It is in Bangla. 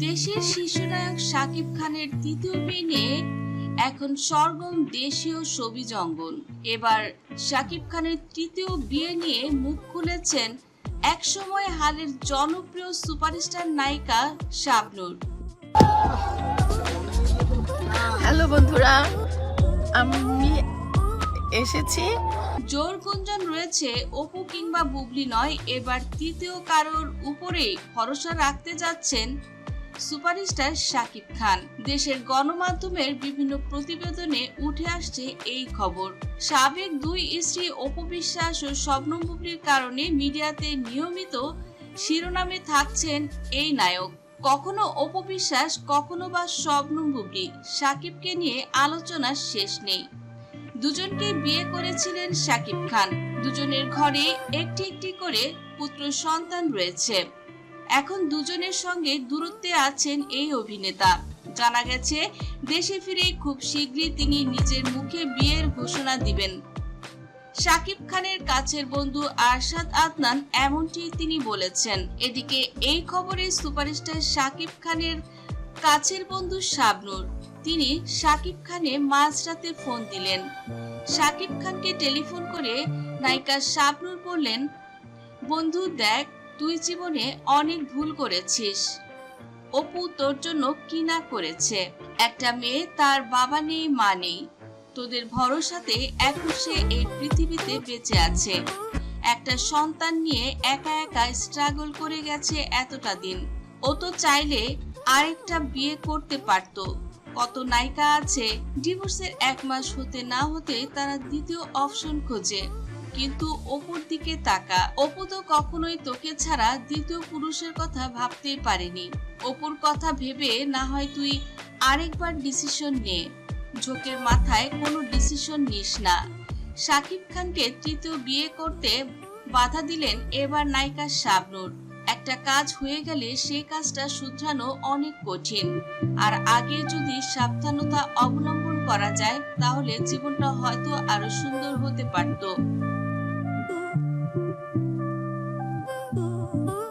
দেশের শিশুনায়ক শাকিব খানের তৃতীয় বিয়ে নিয়ে এখন সরগম দেশীয় ছবি জঙ্গল এবার শাকিব খানের তৃতীয় বিয়ে নিয়ে মুখ খুলেছেন একসময় হালের জনপ্রিয় সুপারস্টার নায়িকা শাবনূর। হ্যালো বন্ধুরা আমি এসেছি। জোর গুঞ্জন রয়েছে অপু কিংবা বুবলি নয় এবার তৃতীয় কারোর উপরেই ভরসা রাখতে যাচ্ছেন সুপারস্টার শাকিব খান। দেশের গণমাধ্যমের বিভিন্ন প্রতিবেদনে উঠে আসছে এই খবর। সাবেক দুই স্ত্রী অপু বিশ্বাস ও শবনম কারণে মিডিয়াতে নিয়মিত শিরোনামে থাকছেন এই নায়ক। কখনো অপবিশ্বাস কখনো বা শবনম সাকিবকে নিয়ে আলোচনার শেষ নেই। দুজনকে বিয়ে করেছিলেন শাকিব খান। দুজনের ঘরে একটি একটি করে পুত্র সন্তান রয়েছে। এখন দুজনের সঙ্গে দূরত্বে আছেন এই অভিনেতা। জানা গেছে, দেশে ফিরে খুব শীঘ্রই তিনি নিজের মুখে বিয়ের ঘোষণা দিবেন। শাকিব খানের কাছের বন্ধু আরশাদ আদনান এমনটি তিনি বলেছেন। এদিকে এই খবরে সুপারস্টার শাকিব খানের কাছের বন্ধু শাবনূর। তিনি শাকিব খানে মাঝরাতে ফোন দিলেন। শাকিব খানকে টেলিফোন করে নায়িকা শাবনূর বললেন, বন্ধু, দেখ তুই জীবনে অনেক ভুল করেছিস। অপু তোর জন্য কি না করেছে? একটা মেয়ে তার বাবা নেই, মা নেই। তোদের ভরসাতে এখন সে এই পৃথিবীতে বেঁচে আছে। একটা সন্তান নিয়ে একা একা স্ট্রাগল করে গেছে এতটা দিন। ও তো চাইলে আরেকটা বিয়ে করতে পারতো। কত নায়িকা আছে ডিভোর্সের এক মাস হতে না হতে তারা দ্বিতীয় অপশন খোঁজে। কিন্তু অপুর দিকে তাকা। অপু তো কখনোই তোকে ছাড়া দ্বিতীয় পুরুষের কথা ভাবতেই পারেনি। অপুর কথা ভেবে না হয় তুই আরেকবার ডিসিশন নে। ঝোঁকের মাথায় কোনো ডিসিশন নিস না। শাকিব খানকে তৃতীয় বিয়ে করতে বাধা দিলেন এবার নায়িকা শাবনুর। একটা কাজ হয়ে গেলে সে কাজটা শুধরানো অনেক কঠিন। আর আগে যদি সাবধানতা অবলম্বন করা যায়, তাহলে জীবনটা হয়তো আরও সুন্দর হতে পারত।